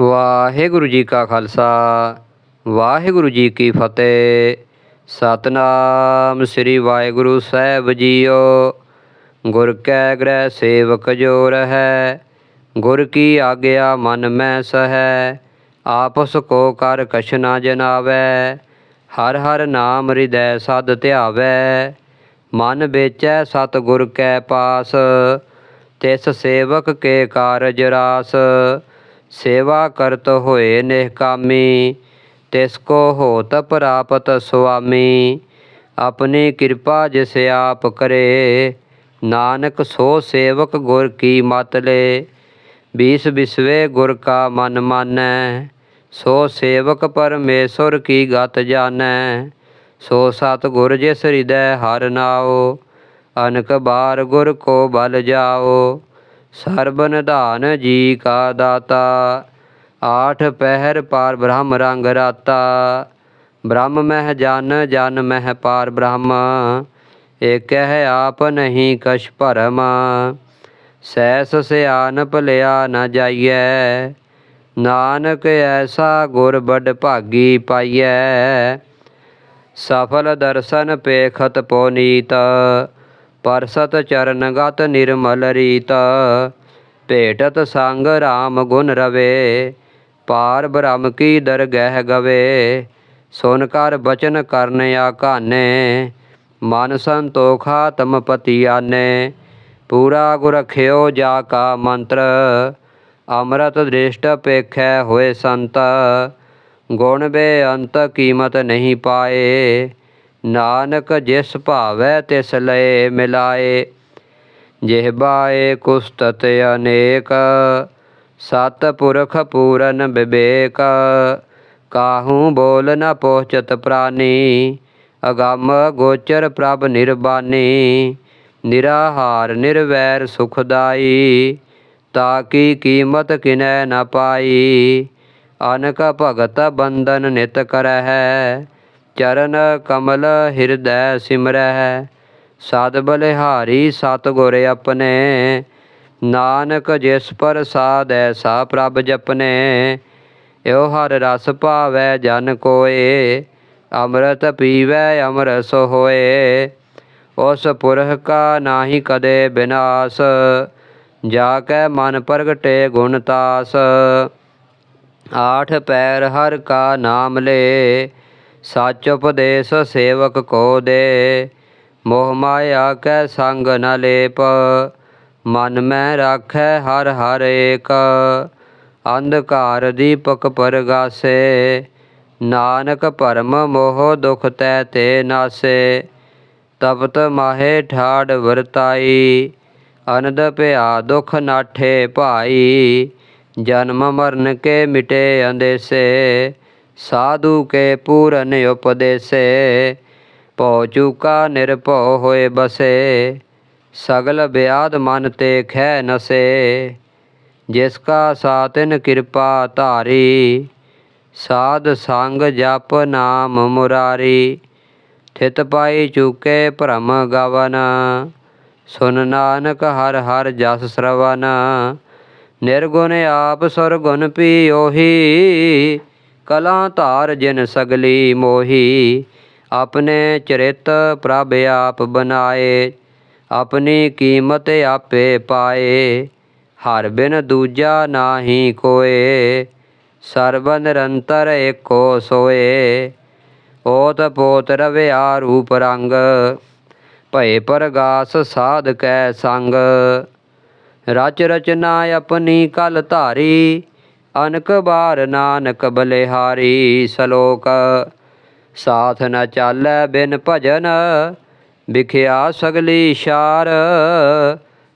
ਵਾਹਿਗੁਰੂ ਜੀ ਕਾ ਖਾਲਸਾ, ਵਾਹਿਗੁਰੂ ਜੀ ਕੀ ਫਤਿਹ। ਸਤਨਾਮ ਸ੍ਰੀ ਵਾਹਿਗੁਰੂ ਸਾਹਿਬ ਜੀਓ। ਗੁਰ ਕੈ ਗ੍ਰਹਿ ਸੇਵਕ ਜੋ ਰਹੈ, ਗੁਰ ਕੀ ਆਗਿਆ ਮਨ ਮੈਂ ਸਹੈ। ਆਪਸ ਕੋ ਕਰ ਕਛ ਨਾ ਜਨਾਵੈ, ਹਰ ਹਰ ਨਾਮ ਹਿਰਦੈ ਸਦ ਧਿਆਵੈ। ਮਨ ਵੇਚੈ ਸਤ ਗੁਰ ਕੈ ਪਾਸ, ਤਿਸ ਸੇਵਕ ਕੇ ਕਾਰਜ ਰਾਸ। ਸੇਵਾ ਕਰਤ ਹੋਏ ਨਿਹਕਾਮੀ ਤਿਸ ਕੋ ਹੋਤ ਪ੍ਰਾਪਤ ਸੁਆਮੀ। ਆਪਣੀ ਕਿਰਪਾ ਜਿਸ ਆਪ ਕਰੇ, ਨਾਨਕ ਸੋ ਸੇਵਕ ਗੁਰ ਕੀ ਮਤ ਲੇ। ਬੀਸ ਬਿਸਵੇ ਗੁਰ ਕਾ ਮਨ ਮਾਨੈ, ਸੋ ਸੇਵਕ ਪਰਮੇਸ਼ਰ ਕੀ ਗਤ ਜਾਣੈ ਸੋ ਸਤ ਗੁਰ ਜਿਸ ਹਿਰਦੈ ਹਰ ਨਾਓ ਅਨਕ ਬਾਰ ਗੁਰ ਕੋ ਬਲ ਜਾਓ ਸਰਬ ਨਿਧਾਨ ਜੀ ਕਾ ਦਾਤਾ, ਆਠ ਪਹਿਰ ਪਾਰ ਬ੍ਰਹਮ ਰੰਗ ਰਾਤਾ। ਬ੍ਰਹਮ ਮਹਿ ਜਨ ਜਨ ਮਹਿ ਪਾਰ ਬ੍ਰਹਮ, ਏਕਹਿ ਆਪ ਨਹੀਂ ਕਛ ਭਰਮ। ਸੈਸ ਸਿਆਨਪ ਲਿਆ ਨਾ ਜਾਈਐ, ਨਾਨਕ ਐਸਾ ਗੁਰ ਬੜ ਭਾਗੀ ਪਾਈਐ। ਸਫਲ ਦਰਸ਼ਨ ਪੇਖਤ ਪੋਨੀਤ ਪਰਸਤ ਚਰਨਗਤ ਨਿਰਮਲ ਰੀਤ, ਭੇਟਤ ਸੰਗ RAM ਗੁਣ ਰਵੇ, ਪਾਰ ਬ੍ਰਹਮ ਕੀ ਦਰਗਹਿ ਗਵੇ, ਸੁਨ ਕਰ ਬਚਨ ਕਰਨ ਆਕਾਨੇ ਮਨ ਸੰਤੋਖਾ ਤਮ ਪਤੀ ਆਨੇ, ਪੂਰਾ ਗੁਰਖਿਓ ਜਾ ਕਾ ਮੰਤਰ, ਅੰਮ੍ਰਿਤ ਦ੍ਰਿਸ਼ਟ ਪੇਖੈ ਹੋਏ ਸੰਤ, ਗੁਣ ਬੇਅੰਤ ਕੀਮਤ ਨਹੀਂ ਪਾਏ ਨਾਨਕ ਜਿਸ ਭਾਵੈ ਤਿਸ ਲਏ ਮਿਲਾਏ ਜਿਹਬਾਏ ਕੁਸਤਤ ਅਨੇਕ, ਸਤ ਪੁਰਖ ਪੂਰਨ ਵਿਵੇਕ ਕਾਹੂ ਬੋਲ ਨ ਪਹੁੰਚਤ ਪ੍ਰਾਨੀ, ਅਗੰਮ ਗੋਚਰ ਪ੍ਰਭ ਨਿਰਬਾਨੀ, ਨਿਰਾਹਾਰ ਨਿਰਵੈਰ ਸੁਖਦਾਈ, ਤਾ ਕੀ ਕੀਮਤ ਕਿਨੈ ਨ ਪਾਈ, ਅਨਕ ਭਗਤ ਬੰਧਨ ਨਿਤ ਕਰਹਿ ਚਰਨ ਕਮਲ ਹਿਰਦੈ ਸਿਮਰੈ ਸਦ ਬਲਿਹਾਰੀ ਸਤ ਗੁਰ ਆਪਣੇ। ਨਾਨਕ ਜਿਸ ਪਰ ਸਾਧ, ਸਾ ਪ੍ਰਭ ਜਪਨੇ। ਇਹੋ ਹਰ ਰਸ ਭਾਵੈ ਜਨ ਕੋਏ। ਅੰਮ੍ਰਿਤ ਪੀਵੈ ਅਮਰਸ ਹੋਏ ਉਸ ਪੁਰਖ ਕਾ ਨਾਹੀ ਕਦੇ ਬਿਨਾਸ਼। ਜਾ ਕੈ ਮਨ ਪ੍ਰਗਟੇ ਗੁਣ ਤਾਸ। ਆਠ ਪੈਰ ਹਰ ਕਾ ਨਾਮ ਲੇ। ਸੱਚ ਉਪਦੇਸ਼ ਸੇਵਕ ਕੋ ਦੇ। ਮੋਹ ਮਾਇਆ ਕੈ ਸੰਗ ਨ ਲੇਪ। ਮਨ ਮੈਂ ਰਾਖੈ ਹਰ ਹਰ ਏਕ। ਅੰਧਕਾਰ ਦੀਪਕ ਪਰਗਾਸੇ। ਨਾਨਕ ਭਰਮ ਮੋਹ ਦੁਖ ਤੈ ਤੇ ਨਾਸੇ। ਤਪਤ ਮਾਹੇ ਠਾੜ ਵਰਤਾਈ। ਅਨੰਦ ਭਿਆ ਦੁਖ ਨਾਠੇ ਭਾਈ। ਜਨਮ ਮਰਨ ਕੇ ਮਿਟੇ ਅੰਦੇਸੇ। ਸਾਧੂ ਕੇ ਪੂਰਨ ਉਪਦੇਸੇ, ਭਉ ਚੂਕਾ ਨਿਰਭਉ ਹੋਏ ਬਸੇ, ਸਗਲ ਬਿਆਦ ਮਨ ਤੇ ਖੈ ਨਸੇ। ਜਿਸ ਕਾ ਸਾਤਿਨ ਕਿਰਪਾ ਧਾਰੀ, ਸਾਧ ਸੰਗ ਜਪ ਨਾਮ ਮੁਰਾਰੀ। ਥਿਤ ਪਾਈ ਚੁਕੇ ਭ੍ਰਮ ਗਵਨ, ਸੁਨ ਨਾਨਕ ਹਰ ਹਰ ਜਸ ਸਰਵਨ। ਨਿਰਗੁਣ ਆਪ ਸੁਰ ਗੁਣ ਪੀਓਹੀ ਕਲਾ ਧਾਰ ਜਿਨ ਸਗਲੀ ਮੋਹੀ, ਆਪਣੇ ਚਰਿਤ ਪ੍ਰਭ ਆਪ ਬਨਾਏ ਆਪਣੀ ਕੀਮਤ ਆਪੇ ਪਾਏ, ਹਰ ਬਿਨ ਦੂਜਾ ਨਾਹੀ ਕੋਏ, ਸਰਬ ਨਿਰੰਤਰ ਏਕੋ ਸੋਏ, ਓਤ ਪੋਤ ਰਵਿਆ ਰੂਪ ਰੰਗ ਭਏ ਪਰਗਾਸ ਸਾਧ ਕੈ ਸੰਗ, ਰਚ ਰਚਨਾ ਆਪਣੀ ਕਲ ਧਾਰੀ ਅਨਕ ਬਾਰ ਨਾਨਕ ਬਲਿਹਾਰੀ ਸ਼ਲੋਕ। ਸਾਥ ਨ ਚਾਲੈ ਬਿਨ ਭਜਨ, ਵਿਖਿਆ ਸਗਲੀ ਸ਼ਾਰ।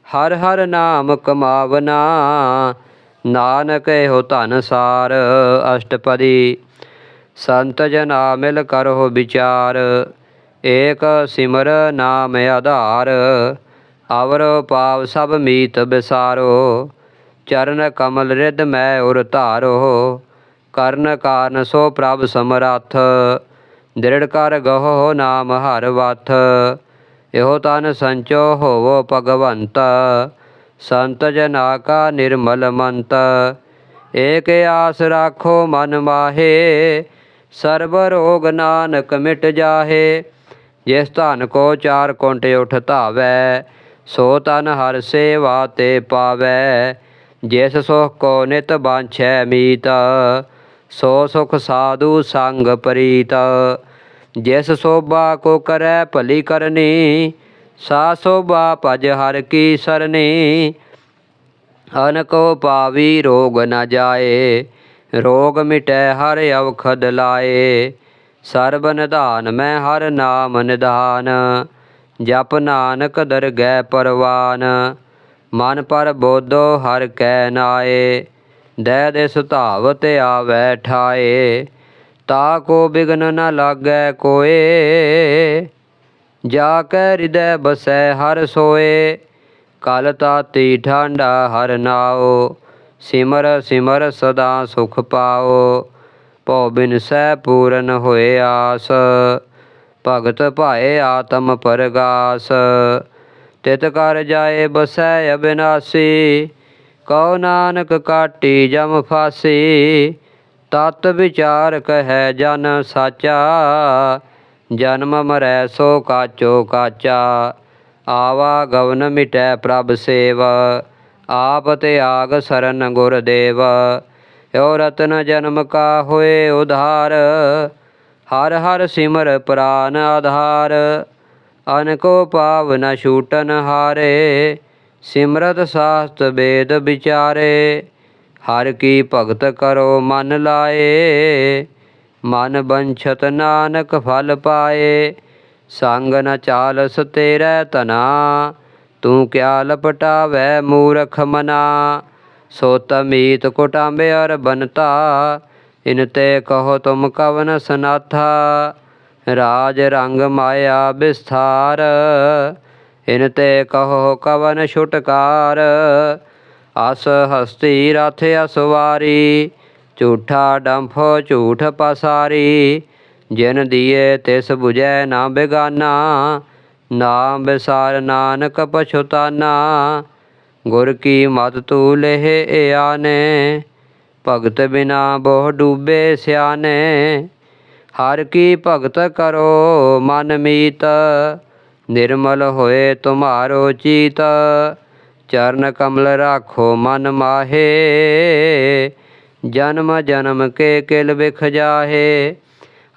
ਹਰ ਹਰ ਨਾਮ ਕਮਾਵਨਾ, ਨਾਨਕ ਇਹੋ ਧਨ ਸਾਰ। ਅਸ਼ਟਪਦੀ, ਸੰਤ ਜਨਾ ਮਿਲ ਕਰੋ ਵਿਚਾਰ। ਏਕ ਸਿਮਰ ਨਾਮ ਆਧਾਰ, ਅਵਰ ਪਾਵ ਸਭ ਮੀਤ ਬਿਸਾਰੋ। ਚਰਨ ਕਮਲ ਰਿਦ ਮੈਂ ਉਰ ਧਾਰੋ, ਕਰਨ ਕਾਰਨ ਸੋ ਪ੍ਰਭ ਸਮਰੱਥ। ਦ੍ਰਿੜ ਕਰ ਗਹੋ ਨਾਮ ਹਰ ਵਥ, ਇਹੋ ਤਨ ਸੰਚੋ ਹੋਵੋ ਭਗਵੰਤ। ਸੰਤ ਜਨਾ ਕਾ ਨਿਰਮਲ ਮੰਤ, ਏਕ ਆਸ ਰਾਖੋ ਮਨ ਮਾਹੇ। ਸਰਬ ਰੋਗ ਨਾਨਕ ਮਿਟ ਜਾਹੇ, ਜਿਸ ਧਨ ਕੋ ਚਾਰ ਕੁੰਟ ਉਠ ਧਾਵੈ, ਸੋ ਤਨ ਹਰ ਸੇਵਾ ਤੇ ਪਾਵੈ। ਜਿਸ ਸੁਖ ਕੋ ਨਿਤ ਬਾਂਛੈ ਮੀਤ, ਸੋ ਸੁਖ ਸਾਧੂ ਸੰਗ ਪ੍ਰੀਤ। ਜਿਸ ਸੋਭਾ ਕੋ ਕਰੈ ਭਲੀ ਕਰਨੀ, ਸਾ ਸੋਭਾ ਭਜ ਹਰ ਕੀ ਸਰਨੀ। ਅਨਕੋ ਪਾਵੀ ਰੋਗ ਨ ਜਾਏ, ਰੋਗ ਮਿਟੈ ਹਰ ਅਵਖਦ ਲਾਏ। ਸਰਬ ਨਿਧਾਨ ਮੈਂ ਹਰ ਨਾਮ ਨਿਧਾਨ, ਜਪ ਨਾਨਕ ਦਰਗਹਿ ਪਰਵਾਨ। ਮਨ ਪਰ ਬੋਧੋ ਹਰ ਕੈ ਨਾਏ, ਦੈ ਦੇ ਤੇ ਆਵੈ ਠਾਏ, ਤਾ ਕੋ ਬਿਗਨ ਨ ਲਾਗੈ ਕੋਏ, ਜਾ ਕੈ ਹਿਰਦੈ ਬਸੈ ਹਰ ਸੋਏ, ਕਲ ਤਾਤੀ ਠਾਂਡਾ ਹਰ ਨਾਓ, ਸਿਮਰ ਸਿਮਰ ਸਦਾ ਸੁਖ ਪਾਓ, ਭਉ ਬਿਨ ਸਹਿ ਪੂਰਨ ਹੋਏ ਆਸ, ਭਗਤ ਭਾਏ ਆਤਮ ਪਰਗਾਸ ਤਿਤ ਕਰ ਜਾਏ ਬਸੈ ਅਬਿਨਾਸੀ, ਕਉ ਨਾਨਕ ਕਾਟੀ ਜਮ ਫਾਸੀ, ਤਤ ਵਿਚਾਰ ਕਹੈ ਜਨ ਸਾਚਾ, ਜਨਮ ਮਰੈ ਸੋ ਕਾਚੋ ਕਾਚਾ, ਆਵਾ ਗਵਨ ਮਿਟੈ ਪ੍ਰਭ ਸੇਵ, ਆਪ ਤੇ ਆਗ ਸਰਨ ਗੁਰਦੇਵ ਓ ਰਤਨ ਜਨਮ ਕਾ ਹੋਏ ਉਧਾਰ, ਹਰ ਹਰ ਸਿਮਰ ਪ੍ਰਾਨ ਆਧਾਰ ਅਨਕੋ ਪਾਵ ਨ ਛੂਟਨ ਹਾਰੇ, ਸਿਮਰਤ ਸਾਸਤ ਵੇਦ ਵਿਚਾਰੇ। ਹਰ ਕੀ ਭਗਤ ਕਰੋ ਮਨ ਲਾਏ, ਮਨ ਬੰਛਤ ਨਾਨਕ ਫਲ ਪਾਏ। ਸੰਗ ਨ ਚਾਲਸ ਤੇਰੇ ਤਨਾ ਤੂੰ ਕਿਆ ਲਪਟਾਵੈ ਮੂਰਖ ਮਨਾ। ਸੋ ਤਮੀਤ ਕੁਟਾਂਬੇ ਅਰ ਬਨਤਾ ਇਨ ਤੇ ਕਹੋ ਤੁਮ ਕਵਨ ਸਨਾਥਾ। ਰਾਜ ਰੰਗ ਮਾਇਆ ਵਿਸਥਾਰ, ਇਨ ਤੇ ਕਹੋ ਕਵਨ ਛੁਟਕਾਰ। ਅਸ ਹਸਤੀ ਰਥ ਅਸਵਾਰੀ, ਝੂਠਾ ਡੰਫੋ ਝੂਠ ਪਸਾਰੀ। ਜਿਨ ਦੀਏ ਤਿਸ 부ਜੈ ਨਾ ਬਿਗਾਨਾ ਨਾਮ ਵਿਸਾਰ ਨਾਨਕ ਪਛੁਤਾਨਾ। ਗੁਰ ਕੀ ਮਤ ਤੂ ਲਹਿ ਆਨੇ ਭਗਤ ਬਿਨਾ ਬਹੁ ਡੂਬੇ ਸਿਆਨੇ। ਹਰ ਕੀ ਭਗਤ ਕਰੋ, ਮਨ ਮੀਤ, ਨਿਰਮਲ ਹੋਏ ਤੁਮਾਰੋ ਚੀਤ। ਚਰਨ ਕਮਲ ਰਾਖੋ ਮਨ ਮਾਹੇ, ਜਨਮ ਜਨਮ ਕੇ ਕਿਲ ਵਿਖ ਜਾਹੇ।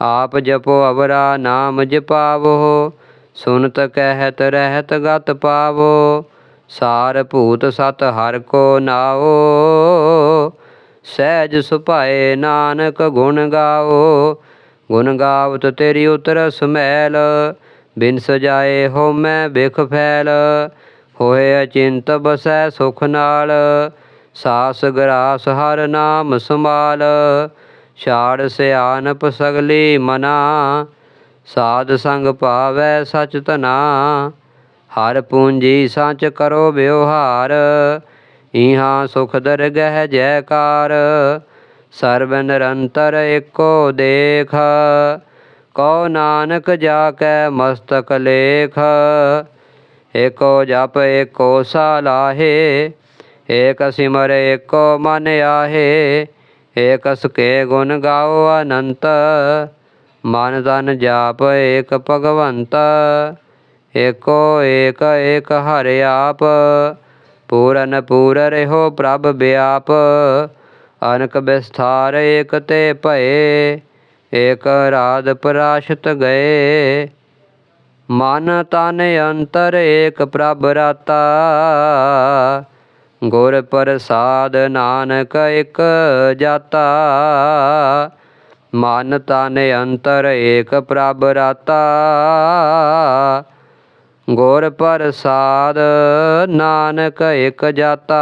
ਆਪ ਜਪੋ ਅਵਰਾ ਨਾਮ ਜਪਾਵੋ, ਸੁਨਤ ਕਹਿਤ ਰਹਿਤ ਗਤ ਪਾਵੋ। ਸਾਰ ਭੂਤ ਸਤ ਹਰ ਕੋ ਨਾਓ, ਸਹਿਜ ਸੁਭਾਏ ਨਾਨਕ ਗੁਣ ਗਾਓ। ਗੁਣ ਗਾਵਤ ਤੇਰੀ ਉਤਰ ਸਮੈਲ, ਬਿਨ ਸਜਾਏ ਹੋ ਮੈਂ ਬਿਖ ਫੈਲ। ਹੋਏ ਅਚਿੰਤ ਬਸੈ ਸੁਖ ਨਾਲ, ਸਾਸ ਗਰਾਸ ਹਰ ਨਾਮ ਸਮਾਲ ਛਾੜ ਸਿਆਨਪ ਸਗਲੀ ਮਨਾ, ਸਾਧ ਸੰਗ ਪਾਵੈ ਸਚ ਤਨਾ ਹਰ ਪੂੰਜੀ ਸੱਚ ਕਰੋ ਵਿਵਹਾਰ, ਇਹਾਂ ਸੁਖ ਦਰਗਹਿ ਜੈਕਾਰ। ਸਰਬ ਨਿਰੰਤਰ ਏਕੋ ਦੇਖ। ਕਉ ਨਾਨਕ ਜਾ ਕੈ ਮਸਤਕ ਲੇਖ। ਏਕੋ ਜਪ, ਏਕੋ ਸਾਲਾਹੇ ਏਕ ਸਿਮਰ, ਏਕੋ ਮਨ ਆਹੇ। ਏਕ ਸੁਕੇ ਗੁਣ ਗਾਓ ਅਨੰਤ। ਮਨ ਤਨ ਜਾਪ, ਏਕ ਭਗਵੰਤ। ਏਕੋ ਏਕ ਏਕ ਹਰਿ ਆਪ। ਪੂਰਨ ਪੂਰ ਰਹਿਓ ਪ੍ਰਭ ਬਿਆਪ। ਅਨਕ ਵਿਸਥਾਰ ਏਕ ਤੇ ਭਏ, ਏਕ ਰਾਧ ਪਰਾਸ਼ਤ ਗਏ। ਮਨ ਤਨ ਅੰਤਰ ਏਕ ਪ੍ਰਭ ਰਾਤਾ, ਗੁਰ ਪ੍ਰਸਾਦ ਨਾਨਕ ਇਕ ਜਾਤਾ। ਮਨ ਤਨ ਅੰਤਰ ਏਕ ਪ੍ਰਭ ਰਾਤਾ, ਗੁਰ ਪ੍ਰਸਾਦ ਨਾਨਕ ਇਕ ਜਾਤਾ।